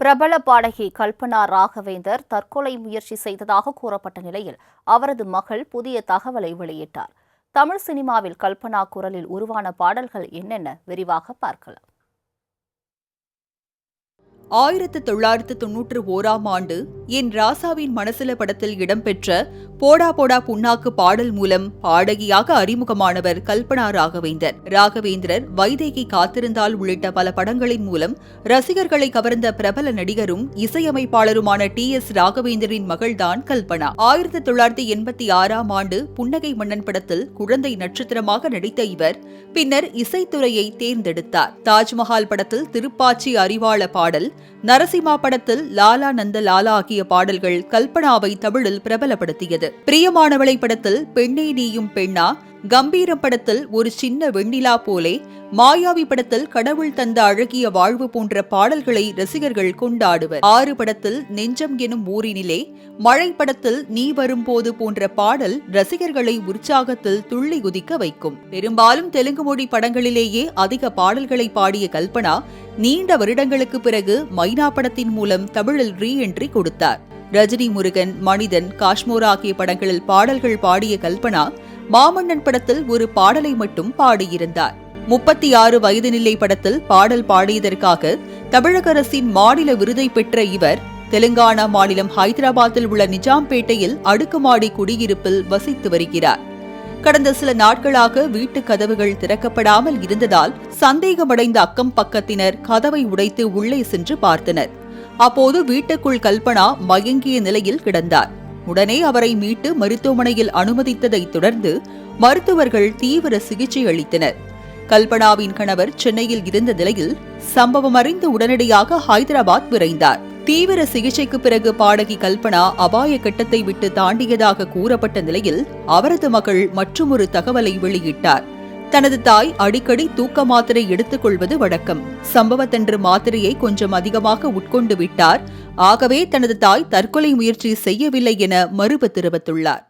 பிரபல பாடகி கல்பனா ராகவேந்தர் தற்கொலை முயற்சி செய்ததாக கூறப்பட்ட நிலையில் அவரது மகள் புதிய தகவலை வெளியிட்டார். தமிழ் சினிமாவில் கல்பனா குரலில் உருவான பாடல்கள் என்னென்ன? விரிவாக பார்க்கலாம். ஆயிரத்து தொள்ளாயிரத்து தொன்னூற்று ஓராம் ஆண்டு என் ராசாவின் மனசில படத்தில் இடம்பெற்ற போடா போடா புண்ணாக்கு பாடல் மூலம் பாடகியாக அறிமுகமானவர் கல்பனா ராகவேந்தர். ராகவேந்திரர் வைதேகி காத்திருந்தால் உள்ளிட்ட பல படங்களின் மூலம் ரசிகர்களை கவர்ந்த பிரபல நடிகரும் இசையமைப்பாளருமான டி எஸ் ராகவேந்தரின் மகள்தான் கல்பனா. ஆயிரத்தி தொள்ளாயிரத்தி எண்பத்தி ஆறாம் ஆண்டு புன்னகை மன்னன் படத்தில் குழந்தை நட்சத்திரமாக நடித்த இவர் பின்னர் இசைத்துறையை தேர்ந்தெடுத்தார். தாஜ்மஹால் படத்தில் திருப்பாச்சி அறிவாள பாடல் நரசிம்மா படத்தில் லாலா நந்த லாலா ஆகிய பாடல்கள் கல்பனாவை தமிழில் பிரபலப்படுத்தியது. பிரியமானவளை படத்தில் பெண்ணே நீயும் பெண்ணா கம்பீரம் படத்தில் ஒரு சின்ன வெண்ணிலா போலே மாயாவி படத்தில் கடவுள் தந்த அழகிய வாழ்வு போன்ற பாடல்களை ரசிகர்கள் கொண்டாடுவர். ஆறு படத்தில் நெஞ்சம் எனும் ஊரினிலே மழை படத்தில் நீ வரும்போது போன்ற பாடல் ரசிகர்களை உற்சாகத்தில் துள்ளி குதிக்க வைக்கும். பெரும்பாலும் தெலுங்கு மொழி படங்களிலேயே அதிக பாடல்களை பாடிய கல்பனா நீண்ட வருடங்களுக்கு பிறகு மைனா படத்தின் மூலம் தமிழில் ரீ என்ட்ரி கொடுத்தார். ரஜினி முருகன் மனிதன் காஷ்மோரா ஆகிய படங்களில் பாடல்கள் பாடிய கல்பனா மாமன்னன் படத்தில் ஒரு பாடலை மட்டும் பாடியிருந்தார். முப்பத்தி ஆறு வயது நிலை படத்தில் பாடல் பாடியதற்காக தமிழக அரசின் மாநில விருதை பெற்ற இவர் தெலுங்கானா மாநிலம் ஹைதராபாத்தில் உள்ள நிஜாம்பேட்டையில் அடுக்குமாடி குடியிருப்பில் வசித்து வருகிறார். கடந்த சில நாட்களாக வீட்டு கதவுகள் திறக்கப்படாமல் இருந்ததால் சந்தேகமடைந்த அக்கம் பக்கத்தினர் கதவை உடைத்து உள்ளே சென்று பார்த்தனர். அப்போது வீட்டுக்குள் கல்பனா மயங்கிய நிலையில் கிடந்தார். உடனே அவரை மீட்டு மருத்துவமனையில் அனுமதித்ததை தொடர்ந்து மருத்துவர்கள் தீவிர சிகிச்சை அளித்தனர். கல்பனாவின் கணவர் சென்னையில் இருந்த நிலையில் சம்பவம் அறிந்து உடனடியாக ஹைதராபாத் விரைந்தார். தீவிர சிகிச்சைக்கு பிறகு பாடகி கல்பனா அபாய கட்டத்தை விட்டு தாண்டியதாக கூறப்பட்ட நிலையில் அவரது மகள் மற்றொரு தகவலை வெளியிட்டார். தனது தாய் அடிக்கடி தூக்க மாத்திரை எடுத்துக் கொள்வது வழக்கம். சம்பவத்தன்று மாத்திரையை கொஞ்சம் அதிகமாக உட்கொண்டு விட்டார். ஆகவே தனது தாய் தற்கொலை முயற்சி செய்யவில்லை என மறுப்பு தெரிவித்துள்ளார்.